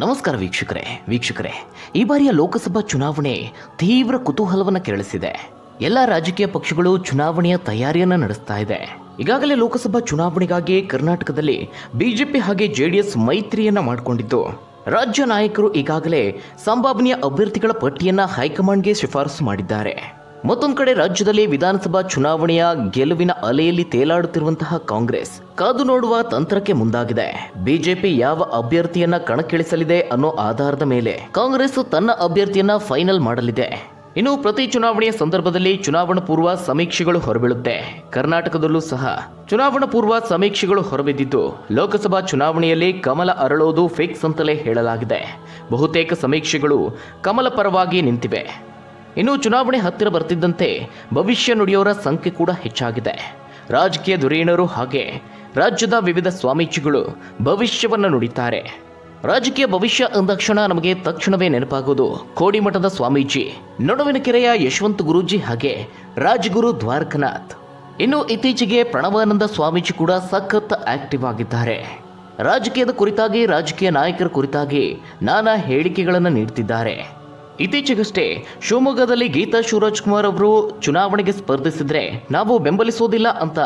ನಮಸ್ಕಾರ ವೀಕ್ಷಕರೇ ವೀಕ್ಷಕರೇ, ಈ ಬಾರಿಯ ಲೋಕಸಭಾ ಚುನಾವಣೆ ತೀವ್ರ ಕುತೂಹಲವನ್ನು ಕೆರಳಿಸಿದೆ. ಎಲ್ಲ ರಾಜಕೀಯ ಪಕ್ಷಗಳು ಚುನಾವಣೆಯ ತಯಾರಿಯನ್ನ ನಡೆಸ್ತಾ ಇದೆ. ಈಗಾಗಲೇ ಲೋಕಸಭಾ ಚುನಾವಣೆಗಾಗಿ ಕರ್ನಾಟಕದಲ್ಲಿ ಬಿಜೆಪಿ ಹಾಗೆ ಜೆಡಿಎಸ್ ಮೈತ್ರಿಯನ್ನ ಮಾಡಿಕೊಂಡಿದ್ದು, ರಾಜ್ಯ ನಾಯಕರು ಈಗಾಗಲೇ ಸಂಭಾವನೀಯ ಅಭ್ಯರ್ಥಿಗಳ ಪಟ್ಟಿಯನ್ನ ಹೈಕಮಾಂಡ್ಗೆ ಶಿಫಾರಸು ಮಾಡಿದ್ದಾರೆ. ಮತ್ತೊಂದು ಕಡೆ ರಾಜ್ಯದಲ್ಲಿ ವಿಧಾನಸಭಾ ಚುನಾವಣೆಯ ಗೆಲುವಿನ ಅಲೆಯಲ್ಲಿ ತೇಲಾಡುತ್ತಿರುವಂತಹ ಕಾಂಗ್ರೆಸ್. ಕಾದು ನೋಡುವ ತಂತ್ರಕ್ಕೆ ಮುಂದಾಗಿದೆ. ಬಿಜೆಪಿ ಯಾವ ಅಭ್ಯರ್ಥಿಯನ್ನ ಕಣಕ್ಕಿಳಿಸಲಿದೆ ಅನ್ನೋ ಆಧಾರದ ಮೇಲೆ ಕಾಂಗ್ರೆಸ್ ತನ್ನ ಅಭ್ಯರ್ಥಿಯನ್ನ ಫೈನಲ್ ಮಾಡಲಿದೆ. ಇನ್ನು ಪ್ರತಿ ಚುನಾವಣೆಯ ಸಂದರ್ಭದಲ್ಲಿ ಚುನಾವಣಾ ಪೂರ್ವ ಸಮೀಕ್ಷೆಗಳು ಹೊರಬೀಳುತ್ತೆ. ಕರ್ನಾಟಕದಲ್ಲೂ ಸಹ ಚುನಾವಣಾ ಪೂರ್ವ ಸಮೀಕ್ಷೆಗಳು ಹೊರಬಿದ್ದಿದ್ದು, ಲೋಕಸಭಾ ಚುನಾವಣೆಯಲ್ಲಿ ಕಮಲ ಅರಳೋದು ಫಿಕ್ಸ್ ಅಂತಲೇ ಹೇಳಲಾಗಿದೆ. ಬಹುತೇಕ ಸಮೀಕ್ಷೆಗಳು ಕಮಲ ಪರವಾಗಿ ನಿಂತಿವೆ. ಇನ್ನು ಚುನಾವಣೆ ಹತ್ತಿರ ಬರ್ತಿದ್ದಂತೆ ಭವಿಷ್ಯ ನುಡಿಯೋರ ಸಂಖ್ಯೆ ಕೂಡ ಹೆಚ್ಚಾಗಿದೆ. ರಾಜಕೀಯ ಧುರೀಣರು ಹಾಗೆ ರಾಜ್ಯದ ವಿವಿಧ ಸ್ವಾಮೀಜಿಗಳು ಭವಿಷ್ಯವನ್ನು ನುಡಿತಾರೆ. ರಾಜಕೀಯ ಭವಿಷ್ಯ ಅಂದಕ್ಷಣ ನಮಗೆ ತಕ್ಷಣವೇ ನೆನಪಾಗೋದು ಕೋಡಿಮಠದ ಸ್ವಾಮೀಜಿ, ನಡುವಿನ ಕೆರೆಯ ಯಶವಂತ ಗುರೂಜಿ ಹಾಗೆ ರಾಜಗುರು ದ್ವಾರಕನಾಥ್. ಇನ್ನು ಇತ್ತೀಚೆಗೆ ಪ್ರಣವಾನಂದ ಸ್ವಾಮೀಜಿ ಕೂಡ ಸಖತ್ ಆಕ್ಟಿವ್ ಆಗಿದ್ದಾರೆ. ರಾಜಕೀಯದ ಕುರಿತಾಗಿ, ರಾಜಕೀಯ ನಾಯಕರ ಕುರಿತಾಗಿ ನಾನಾ ಹೇಳಿಕೆಗಳನ್ನು ನೀಡುತ್ತಿದ್ದಾರೆ ಇತ್ತೀಚೆಗಷ್ಟೇ ಶಿವಮೊಗ್ಗದಲ್ಲಿ ಗೀತಾ ಶಿವರಾಜ್ ಕುಮಾರ್ ಅವರು ಚುನಾವಣೆಗೆ ಸ್ಪರ್ಧಿಸಿದ್ರೆ ನಾವು ಬೆಂಬಲಿಸೋದಿಲ್ಲ ಅಂತ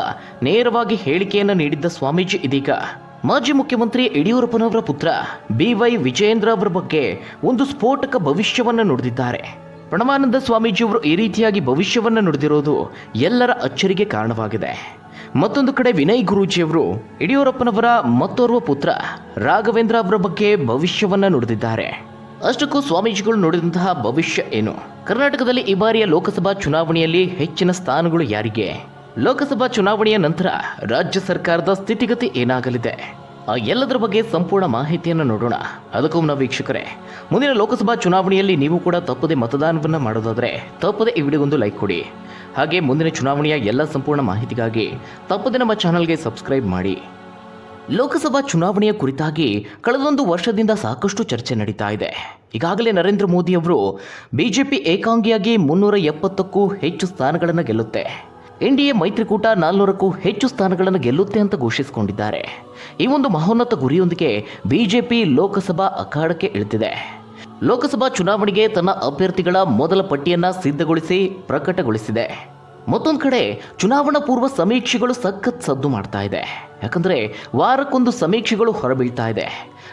ನೇರವಾಗಿ ಹೇಳಿಕೆಯನ್ನು ನೀಡಿದ್ದ ಸ್ವಾಮೀಜಿ ಇದೀಗ. ಮಾಜಿ ಮುಖ್ಯಮಂತ್ರಿ ಯಡಿಯೂರಪ್ಪನವರ ಪುತ್ರ ಬಿ ವೈ ವಿಜಯೇಂದ್ರ ಅವರ ಬಗ್ಗೆ ಒಂದು ಸ್ಫೋಟಕ ಭವಿಷ್ಯವನ್ನು ನುಡಿದಿದ್ದಾರೆ. ಪ್ರಣವಾನಂದ ಸ್ವಾಮೀಜಿಯವರು ಈ ರೀತಿಯಾಗಿ ಭವಿಷ್ಯವನ್ನು ನುಡಿದಿರುವುದು ಎಲ್ಲರ ಅಚ್ಚರಿಗೆ ಕಾರಣವಾಗಿದೆ. ಮತ್ತೊಂದು ಕಡೆ ವಿನಯ್ ಗುರೂಜಿಯವರು ಯಡಿಯೂರಪ್ಪನವರ ಮತ್ತೋರ್ವ ಪುತ್ರ ರಾಘವೇಂದ್ರ ಅವರ ಬಗ್ಗೆ ಭವಿಷ್ಯವನ್ನು ನುಡಿದಿದ್ದಾರೆ. ಅಷ್ಟಕ್ಕೂ ಸ್ವಾಮೀಜಿಗಳು ನೋಡಿದಂತಹ ಭವಿಷ್ಯ ಏನು? ಕರ್ನಾಟಕದಲ್ಲಿ ಈ ಬಾರಿಯ ಲೋಕಸಭಾ ಚುನಾವಣೆಯಲ್ಲಿ ಹೆಚ್ಚಿನ ಸ್ಥಾನಗಳು ಯಾರಿಗೆ? ಲೋಕಸಭಾ ಚುನಾವಣೆಯ ನಂತರ ರಾಜ್ಯ ಸರ್ಕಾರದ ಸ್ಥಿತಿಗತಿ ಏನಾಗಲಿದೆ? ಆ ಎಲ್ಲದರ ಬಗ್ಗೆ ಸಂಪೂರ್ಣ ಮಾಹಿತಿಯನ್ನು ನೋಡೋಣ. ಅದಕ್ಕೂ ಮುನ್ನ ವೀಕ್ಷಕರೇ, ಮುಂದಿನ ಲೋಕಸಭಾ ಚುನಾವಣೆಯಲ್ಲಿ ನೀವು ಕೂಡ ತಪ್ಪದೆ ಮತದಾನವನ್ನು ಮಾಡೋದಾದರೆ ತಪ್ಪದೆ ಈ ವಿಡಿಯೋಗೊಂದು ಲೈಕ್ ಕೊಡಿ. ಹಾಗೆ ಮುಂದಿನ ಚುನಾವಣೆಯ ಎಲ್ಲ ಸಂಪೂರ್ಣ ಮಾಹಿತಿಗಾಗಿ ತಪ್ಪದೆ ನಮ್ಮ ಚಾನಲ್ಗೆ ಸಬ್ಸ್ಕ್ರೈಬ್ ಮಾಡಿ. ಲೋಕಸಭಾ ಚುನಾವಣೆಯ ಕುರಿತಾಗಿ ಕಳೆದೊಂದು ವರ್ಷದಿಂದ ಸಾಕಷ್ಟು ಚರ್ಚೆ ನಡೀತಾ ಇದೆ. ಈಗಾಗಲೇ ನರೇಂದ್ರ ಮೋದಿ ಅವರು ಬಿಜೆಪಿ ಏಕಾಂಗಿಯಾಗಿ ಮುನ್ನೂರ ಎಪ್ಪತ್ತಕ್ಕೂ ಹೆಚ್ಚು ಸ್ಥಾನಗಳನ್ನು ಗೆಲ್ಲುತ್ತೆ. ಎನ್ಡಿಎ ಮೈತ್ರಿಕೂಟ ನಾಲ್ನೂರಕ್ಕೂ ಹೆಚ್ಚು ಸ್ಥಾನಗಳನ್ನು ಗೆಲ್ಲುತ್ತೆ ಅಂತ ಘೋಷಿಸಿಕೊಂಡಿದ್ದಾರೆ. ಈ ಒಂದು ಮಹೋನ್ನತ ಗುರಿಯೊಂದಿಗೆ ಬಿಜೆಪಿ ಲೋಕಸಭಾ ಅಖಾಡಕ್ಕೆ ಇಳಿದಿದೆ. ಲೋಕಸಭಾ ಚುನಾವಣೆಗೆ ತನ್ನ ಅಭ್ಯರ್ಥಿಗಳ ಮೊದಲ ಪಟ್ಟಿಯನ್ನು ಸಿದ್ಧಗೊಳಿಸಿ ಪ್ರಕಟಗೊಳಿಸಿದೆ. ಮತ್ತೊಂದು ಕಡೆ ಚುನಾವಣಾ ಪೂರ್ವ ಸಮೀಕ್ಷೆಗಳು ಸಖತ್ ಸದ್ದು ಮಾಡ್ತಾ ಇದೆ. ಯಾಕಂದರೆ ವಾರಕ್ಕೊಂದು ಸಮೀಕ್ಷೆಗಳು ಹೊರಬೀಳ್ತಾ ಇದೆ.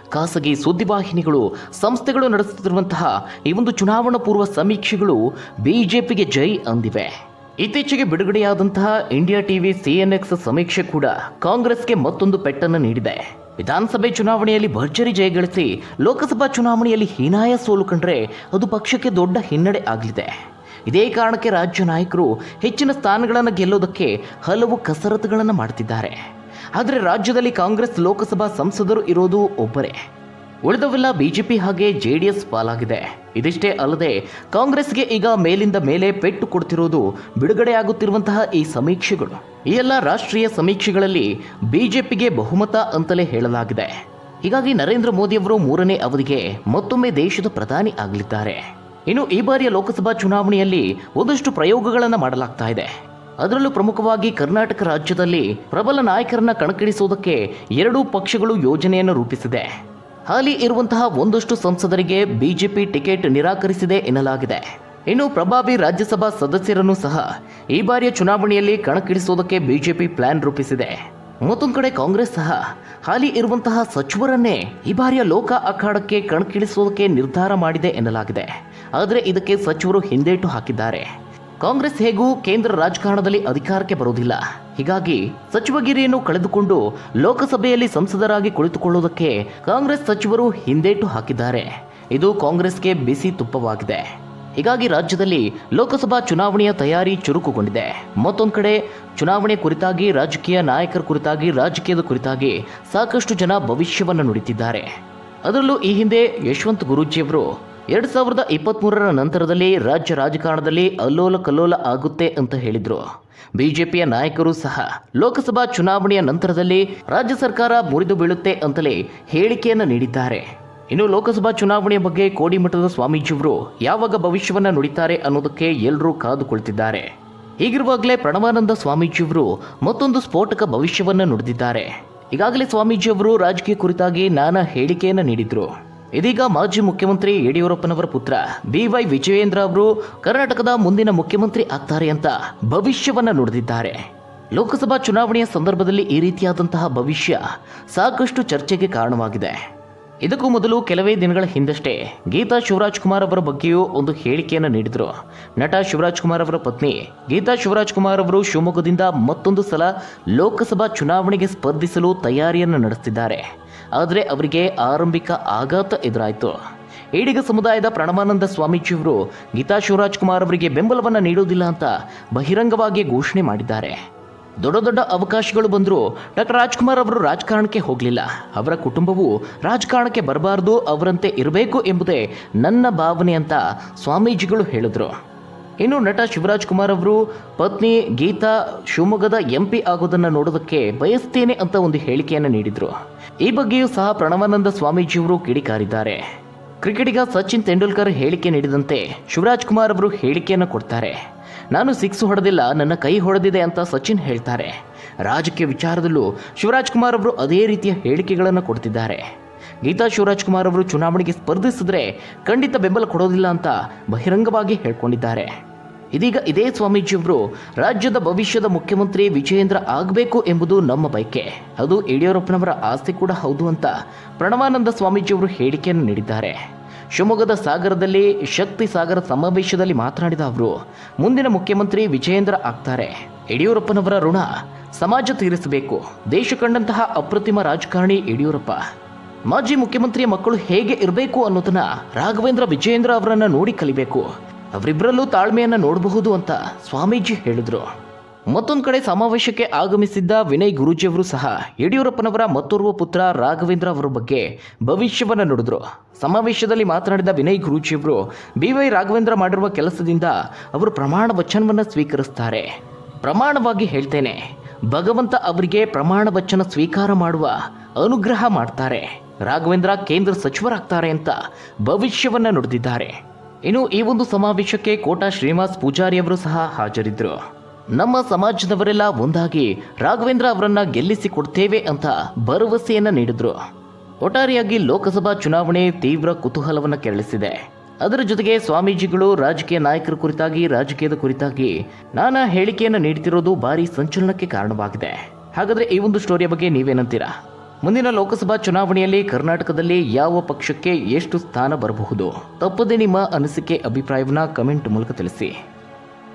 ಖಾಸಗಿ ಸುದ್ದಿವಾಹಿನಿಗಳು ಸಂಸ್ಥೆಗಳು ನಡೆಸುತ್ತಿರುವಂತಹ ಈ ಒಂದು ಚುನಾವಣಾ ಪೂರ್ವ ಸಮೀಕ್ಷೆಗಳು ಬಿಜೆಪಿಗೆ ಜೈ ಅಂದಿವೆ. ಇತ್ತೀಚೆಗೆ ಬಿಡುಗಡೆಯಾದಂತಹ ಇಂಡಿಯಾ ಟಿವಿ ಸಿಎನ್ಎಕ್ಸ್ ಸಮೀಕ್ಷೆ ಕೂಡ ಕಾಂಗ್ರೆಸ್ಗೆ ಮತ್ತೊಂದು ಪೆಟ್ಟನ್ನು ನೀಡಿದೆ. ವಿಧಾನಸಭೆ ಚುನಾವಣೆಯಲ್ಲಿ ಭರ್ಜರಿ ಜಯಗಳಿಸಿ ಲೋಕಸಭಾ ಚುನಾವಣೆಯಲ್ಲಿ ಹೀನಾಯ ಸೋಲು ಕಂಡ್ರೆ ಅದು ಪಕ್ಷಕ್ಕೆ ದೊಡ್ಡ ಹಿನ್ನಡೆ ಆಗಲಿದೆ. ಇದೇ ಕಾರಣಕ್ಕೆ ರಾಜ್ಯ ನಾಯಕರು ಹೆಚ್ಚಿನ ಸ್ಥಾನಗಳನ್ನು ಗೆಲ್ಲೋದಕ್ಕೆ ಹಲವು ಕಸರತ್ತುಗಳನ್ನು ಮಾಡ್ತಿದ್ದಾರೆ. ಆದರೆ ರಾಜ್ಯದಲ್ಲಿ ಕಾಂಗ್ರೆಸ್ ಲೋಕಸಭಾ ಸಂಸದರು ಇರೋದು ಒಬ್ಬರೇ. ಉಳಿದವೆಲ್ಲ ಬಿಜೆಪಿ ಹಾಗೆ ಜೆ ಡಿ ಎಸ್ ಪಾಲಾಗಿದೆ. ಇದಿಷ್ಟೇ ಅಲ್ಲದೆ ಕಾಂಗ್ರೆಸ್ಗೆ ಈಗ ಮೇಲಿಂದ ಮೇಲೆ ಪೆಟ್ಟು ಕೊಡ್ತಿರೋದು ಬಿಡುಗಡೆಯಾಗುತ್ತಿರುವಂತಹ ಈ ಸಮೀಕ್ಷೆಗಳು. ಈ ಎಲ್ಲ ರಾಷ್ಟ್ರೀಯ ಸಮೀಕ್ಷೆಗಳಲ್ಲಿ ಬಿಜೆಪಿಗೆ ಬಹುಮತ ಅಂತಲೇ ಹೇಳಲಾಗಿದೆ. ಹೀಗಾಗಿ ನರೇಂದ್ರ ಮೋದಿಯವರು ಮೂರನೇ ಅವಧಿಗೆ ಮತ್ತೊಮ್ಮೆ ದೇಶದ ಪ್ರಧಾನಿ ಆಗಲಿದ್ದಾರೆ. ಇನ್ನು ಈ ಬಾರಿಯ ಲೋಕಸಭಾ ಚುನಾವಣೆಯಲ್ಲಿ ಒಂದಷ್ಟು ಪ್ರಯೋಗಗಳನ್ನು ಮಾಡಲಾಗ್ತಾ ಇದೆ. ಅದರಲ್ಲೂ ಪ್ರಮುಖವಾಗಿ ಕರ್ನಾಟಕ ರಾಜ್ಯದಲ್ಲಿ ಪ್ರಬಲ ನಾಯಕರನ್ನ ಕಣಕ್ಕಿಳಿಸುವುದಕ್ಕೆ ಎರಡೂ ಪಕ್ಷಗಳು ಯೋಜನೆಯನ್ನು ರೂಪಿಸಿದೆ. ಹಾಲಿ ಇರುವಂತಹ ಒಂದಷ್ಟು ಸಂಸದರಿಗೆ ಬಿಜೆಪಿ ಟಿಕೆಟ್ ನಿರಾಕರಿಸಿದೆ ಎನ್ನಲಾಗಿದೆ. ಇನ್ನು ಪ್ರಭಾವಿ ರಾಜ್ಯಸಭಾ ಸದಸ್ಯರನ್ನು ಸಹ ಈ ಬಾರಿಯ ಚುನಾವಣೆಯಲ್ಲಿ ಕಣಕ್ಕಿಳಿಸುವುದಕ್ಕೆ ಬಿಜೆಪಿ ಪ್ಲಾನ್ ರೂಪಿಸಿದೆ. ಮತ್ತೊಂದು ಕಡೆ ಕಾಂಗ್ರೆಸ್ ಸಹ ಹಾಲಿ ಇರುವಂತಹ ಸಚಿವರನ್ನೇ ಈ ಬಾರಿಯ ಲೋಕ ಅಖಾಡಕ್ಕೆ ಕಣಕ್ಕಿಳಿಸುವುದಕ್ಕೆ ನಿರ್ಧಾರ ಮಾಡಿದೆ ಎನ್ನಲಾಗಿದೆ. ಆದರೆ ಇದಕ್ಕೆ ಸಚಿವರು ಹಿಂದೇಟು ಹಾಕಿದ್ದಾರೆ. ಕಾಂಗ್ರೆಸ್ ಹೇಗೂ ಕೇಂದ್ರ ರಾಜಕಾರಣದಲ್ಲಿ ಅಧಿಕಾರಕ್ಕೆ ಬರುವುದಿಲ್ಲ. ಹೀಗಾಗಿ ಸಚಿವಗಿರಿಯನ್ನು ಕಳೆದುಕೊಂಡು ಲೋಕಸಭೆಯಲ್ಲಿ ಸಂಸದರಾಗಿ ಕುಳಿತುಕೊಳ್ಳುವುದಕ್ಕೆ ಕಾಂಗ್ರೆಸ್ ಸಚಿವರು ಹಿಂದೇಟು ಹಾಕಿದ್ದಾರೆ. ಇದು ಕಾಂಗ್ರೆಸ್ಗೆ ಬಿಸಿ ತುಪ್ಪವಾಗಿದೆ. ಹೀಗಾಗಿ ರಾಜ್ಯದಲ್ಲಿ ಲೋಕಸಭಾ ಚುನಾವಣೆಯ ತಯಾರಿ ಚುರುಕುಗೊಂಡಿದೆ. ಮತ್ತೊಂದು ಕಡೆ ಚುನಾವಣೆ ಕುರಿತಾಗಿ ರಾಜಕೀಯ ನಾಯಕರ ಕುರಿತಾಗಿ, ರಾಜಕೀಯದ ಕುರಿತಾಗಿ ಸಾಕಷ್ಟು ಜನ ಭವಿಷ್ಯವನ್ನು ನುಡಿತಿದ್ದಾರೆ. ಅದರಲ್ಲೂ ಈ ಹಿಂದೆ ಯಶವಂತ್ ಗುರೂಜಿಯವರು ಎರಡ್ ಸಾವಿರದ ಇಪ್ಪತ್ತ್ಮೂರರ ನಂತರದಲ್ಲಿ ರಾಜ್ಯ ರಾಜಕಾರಣದಲ್ಲಿ ಅಲ್ಲೋಲ ಕಲ್ಲೋಲ ಆಗುತ್ತೆ ಅಂತ ಹೇಳಿದ್ರು. ಬಿಜೆಪಿಯ ನಾಯಕರು ಸಹ ಲೋಕಸಭಾ ಚುನಾವಣೆಯ ನಂತರದಲ್ಲಿ ರಾಜ್ಯ ಸರ್ಕಾರ ಮುರಿದು ಬೀಳುತ್ತೆ ಅಂತಲೇ ಹೇಳಿಕೆಯನ್ನು ನೀಡಿದ್ದಾರೆ. ಇನ್ನು ಲೋಕಸಭಾ ಚುನಾವಣೆಯ ಬಗ್ಗೆ ಕೋಡಿಮಠದ ಸ್ವಾಮೀಜಿಯವರು ಯಾವಾಗ ಭವಿಷ್ಯವನ್ನು ನುಡಿತಾರೆ ಅನ್ನೋದಕ್ಕೆ ಎಲ್ಲರೂ ಕಾದು ಕುಳಿತಿದ್ದಾರೆ ಹೀಗಿರುವಾಗಲೇ ಪ್ರಣವಾನಂದ ಸ್ವಾಮೀಜಿಯವರು ಮತ್ತೊಂದು ಸ್ಫೋಟಕ ಭವಿಷ್ಯವನ್ನು ನುಡಿದಿದ್ದಾರೆ. ಈಗಾಗಲೇ ಸ್ವಾಮೀಜಿಯವರು ರಾಜಕೀಯ ಕುರಿತಾಗಿ ನಾನಾ ಹೇಳಿಕೆಯನ್ನು ನೀಡಿದ್ರು. ಇದೀಗ ಮಾಜಿ ಮುಖ್ಯಮಂತ್ರಿ ಯಡಿಯೂರಪ್ಪನವರ ಪುತ್ರ ಬಿವೈ ವಿಜಯೇಂದ್ರ ಅವರು ಕರ್ನಾಟಕದ ಮುಂದಿನ ಮುಖ್ಯಮಂತ್ರಿ ಆಗ್ತಾರೆ ಅಂತ ಭವಿಷ್ಯವನ್ನ ನುಡಿದಿದ್ದಾರೆ. ಲೋಕಸಭಾ ಚುನಾವಣೆಯ ಸಂದರ್ಭದಲ್ಲಿ ಈ ರೀತಿಯಾದಂತಹ ಭವಿಷ್ಯ ಸಾಕಷ್ಟು ಚರ್ಚೆಗೆ ಕಾರಣವಾಗಿದೆ. ಇದಕ್ಕೂ ಮೊದಲು ಕೆಲವೇ ದಿನಗಳ ಹಿಂದಷ್ಟೇ ಗೀತಾ ಶಿವರಾಜ್ ಕುಮಾರ್ ಅವರ ಬಗ್ಗೆಯೂ ಒಂದು ಹೇಳಿಕೆಯನ್ನು ನೀಡಿದರು. ನಟ ಶಿವರಾಜ್ ಕುಮಾರ್ ಅವರ ಪತ್ನಿ ಗೀತಾ ಶಿವರಾಜ್ ಕುಮಾರ್ ಅವರು ಶಿವಮೊಗ್ಗದಿಂದ ಮತ್ತೊಂದು ಸಲ ಲೋಕಸಭಾ ಚುನಾವಣೆಗೆ ಸ್ಪರ್ಧಿಸಲು ತಯಾರಿಯನ್ನು ನಡೆಸುತ್ತಿದ್ದಾರೆ ಆದರೆ ಅವರಿಗೆ ಆರಂಭಿಕ ಆಘಾತ ಎದುರಾಯಿತು. ಈಡಿಗ ಸಮುದಾಯದ ಪ್ರಣವಾನಂದ ಸ್ವಾಮೀಜಿಯವರು ಗೀತಾ ಶಿವರಾಜ್ ಕುಮಾರ್ ಅವರಿಗೆ ಬೆಂಬಲವನ್ನು ನೀಡುವುದಿಲ್ಲ ಅಂತ ಬಹಿರಂಗವಾಗಿ ಘೋಷಣೆ ಮಾಡಿದ್ದಾರೆ. ದೊಡ್ಡ ದೊಡ್ಡ ಅವಕಾಶಗಳು ಬಂದರೂ ಡಾಕ್ಟರ್ ರಾಜ್ಕುಮಾರ್ ಅವರು ರಾಜಕಾರಣಕ್ಕೆ ಹೋಗಲಿಲ್ಲ. ಅವರ ಕುಟುಂಬವು ರಾಜಕಾರಣಕ್ಕೆ ಬರಬಾರದು, ಅವರಂತೆ ಇರಬೇಕು ಎಂಬುದೇ ನನ್ನ ಭಾವನೆ ಅಂತ ಸ್ವಾಮೀಜಿಗಳು ಹೇಳಿದರು. ಇನ್ನು ನಟ ಶಿವರಾಜ್ ಕುಮಾರ್ ಅವರು ಪತ್ನಿ ಗೀತಾ ಶಿವಮೊಗ್ಗದ ಎಂಪಿ ಆಗೋದನ್ನು ನೋಡೋದಕ್ಕೆ ಬಯಸ್ತೇನೆ ಅಂತ ಒಂದು ಹೇಳಿಕೆಯನ್ನು ನೀಡಿದರು. ಈ ಬಗ್ಗೆಯೂ ಸಹ ಪ್ರಣವಾನಂದ ಸ್ವಾಮೀಜಿಯವರು ಕಿಡಿಕಾರಿದ್ದಾರೆ. ಕ್ರಿಕೆಟಿಗ ಸಚಿನ್ ತೆಂಡೂಲ್ಕರ್ ಹೇಳಿಕೆ ನೀಡಿದಂತೆ ಶಿವರಾಜ್ ಕುಮಾರ್ ಅವರು ಹೇಳಿಕೆಯನ್ನು ಕೊಡ್ತಾರೆ. ನಾನು ಸಿಕ್ಸ್ ಹೊಡೆದಿಲ್ಲ, ನನ್ನ ಕೈ ಹೊಡೆದಿದೆ ಅಂತ ಸಚಿನ್ ಹೇಳ್ತಾರೆ. ರಾಜಕೀಯ ವಿಚಾರದಲ್ಲೂ ಶಿವರಾಜ್ ಕುಮಾರ್ ಅವರು ಅದೇ ರೀತಿಯ ಹೇಳಿಕೆಗಳನ್ನು ಕೊಡ್ತಿದ್ದಾರೆ. ಗೀತಾ ಶಿವರಾಜ್ ಕುಮಾರ್ ಅವರು ಚುನಾವಣೆಗೆ ಸ್ಪರ್ಧಿಸಿದ್ರೆ ಖಂಡಿತ ಬೆಂಬಲ ಕೊಡೋದಿಲ್ಲ ಅಂತ ಬಹಿರಂಗವಾಗಿ ಹೇಳ್ಕೊಂಡಿದ್ದಾರೆ. ಇದೀಗ ಇದೇ ಸ್ವಾಮೀಜಿಯವರು ರಾಜ್ಯದ ಭವಿಷ್ಯದ ಮುಖ್ಯಮಂತ್ರಿ ವಿಜಯೇಂದ್ರ ಆಗಬೇಕು ಎಂಬುದು ನಮ್ಮ ಬಯಕೆ. ಅದು ಯಡಿಯೂರಪ್ಪನವರ ಆಸ್ತಿ ಕೂಡ ಹೌದು ಅಂತ ಪ್ರಣವಾನಂದ ಸ್ವಾಮೀಜಿಯವರು ಹೇಳಿಕೆಯನ್ನು ನೀಡಿದ್ದಾರೆ. ಶಿವಮೊಗ್ಗದ ಸಾಗರದಲ್ಲಿ ಶಕ್ತಿ ಸಾಗರ ಸಮಾವೇಶದಲ್ಲಿ ಮಾತನಾಡಿದ ಅವರು, ಮುಂದಿನ ಮುಖ್ಯಮಂತ್ರಿ ವಿಜಯೇಂದ್ರ ಆಗ್ತಾರೆ. ಯಡಿಯೂರಪ್ಪನವರ ಋಣ ಸಮಾಜ ತೀರಿಸಬೇಕು. ದೇಶ ಕಂಡಂತಹ ಅಪ್ರತಿಮ ರಾಜಕಾರಣಿ ಯಡಿಯೂರಪ್ಪ. ಮಾಜಿ ಮುಖ್ಯಮಂತ್ರಿಯ ಮಕ್ಕಳು ಹೇಗೆ ಇರಬೇಕು ಅನ್ನೋದನ್ನ ರಾಘವೇಂದ್ರ ವಿಜಯೇಂದ್ರ ಅವರನ್ನ ನೋಡಿ ಕಲಿಬೇಕು. ಅವರಿಬ್ಬರಲ್ಲೂ ತಾಳ್ಮೆಯನ್ನ ನೋಡಬಹುದು ಅಂತ ಸ್ವಾಮೀಜಿ ಹೇಳಿದ್ರು. ಮತ್ತೊಂದು ಕಡೆ ಸಮಾವೇಶಕ್ಕೆ ಆಗಮಿಸಿದ್ದ ವಿನಯ್ ಗುರೂಜಿಯವರು ಸಹ ಯಡಿಯೂರಪ್ಪನವರ ಮತ್ತೋರ್ವ ಪುತ್ರ ರಾಘವೇಂದ್ರ ಅವರ ಬಗ್ಗೆ ಭವಿಷ್ಯವನ್ನ ನುಡಿದ್ರು. ಸಮಾವೇಶದಲ್ಲಿ ಮಾತನಾಡಿದ ವಿನಯ್ ಗುರೂಜಿಯವರು ಬಿ ವೈ ರಾಘವೇಂದ್ರ ಮಾಡಿರುವ ಕೆಲಸದಿಂದ ಅವರು ಪ್ರಮಾಣ ವಚನವನ್ನು ಸ್ವೀಕರಿಸ್ತಾರೆ. ಪ್ರಮಾಣವಾಗಿ ಹೇಳ್ತೇನೆ. ಭಗವಂತ ಅವರಿಗೆ ಪ್ರಮಾಣ ವಚನ ಸ್ವೀಕಾರ ಮಾಡುವ ಅನುಗ್ರಹ ಮಾಡ್ತಾರೆ. ರಾಘವೇಂದ್ರ ಕೇಂದ್ರ ಸಚಿವರಾಗ್ತಾರೆ ಅಂತ ಭವಿಷ್ಯವನ್ನ ನುಡಿದಿದ್ದಾರೆ. ಇನ್ನು ಈ ಒಂದು ಸಮಾವೇಶಕ್ಕೆ ಕೋಟಾ ಶ್ರೀನಿವಾಸ್ ಪೂಜಾರಿ ಅವರು ಸಹ ಹಾಜರಿದ್ದರು ನಮ್ಮ ಸಮಾಜದವರೆಲ್ಲ ಒಂದಾಗಿ ರಾಘವೇಂದ್ರ ಅವರನ್ನ ಗೆಲ್ಲಿಸಿ ಕೊಡ್ತೇವೆ ಅಂತ ಭರವಸೆಯನ್ನ ನೀಡಿದ್ರು. ಒಟ್ಟಾರೆಯಾಗಿ ಲೋಕಸಭಾ ಚುನಾವಣೆ ತೀವ್ರ ಕುತೂಹಲವನ್ನು ಕೆರಳಿಸಿದೆ. ಅದರ ಜೊತೆಗೆ ಸ್ವಾಮೀಜಿಗಳು, ರಾಜಕೀಯ ನಾಯಕರ ಕುರಿತಾಗಿ, ರಾಜಕೀಯದ ಕುರಿತಾಗಿ ನಾನಾ ಹೇಳಿಕೆಯನ್ನು ನೀಡ್ತಿರೋದು ಭಾರಿ ಸಂಚಲನಕ್ಕೆ ಕಾರಣವಾಗಿದೆ. ಹಾಗಾದ್ರೆ ಈ ಒಂದು ಸ್ಟೋರಿಯ ಬಗ್ಗೆ ನೀವೇನಂತೀರಾ? ಮುಂದಿನ ಲೋಕಸಭಾ ಚುನಾವಣೆಯಲ್ಲಿ ಕರ್ನಾಟಕದಲ್ಲಿ ಯಾವ ಪಕ್ಷಕ್ಕೆ ಎಷ್ಟು ಸ್ಥಾನ ಬರಬಹುದು? ತಪ್ಪದೆ ನಿಮ್ಮ ಅನಿಸಿಕೆ, ಅಭಿಪ್ರಾಯವನ್ನ ಕಮೆಂಟ್ ಮೂಲಕ ತಿಳಿಸಿ.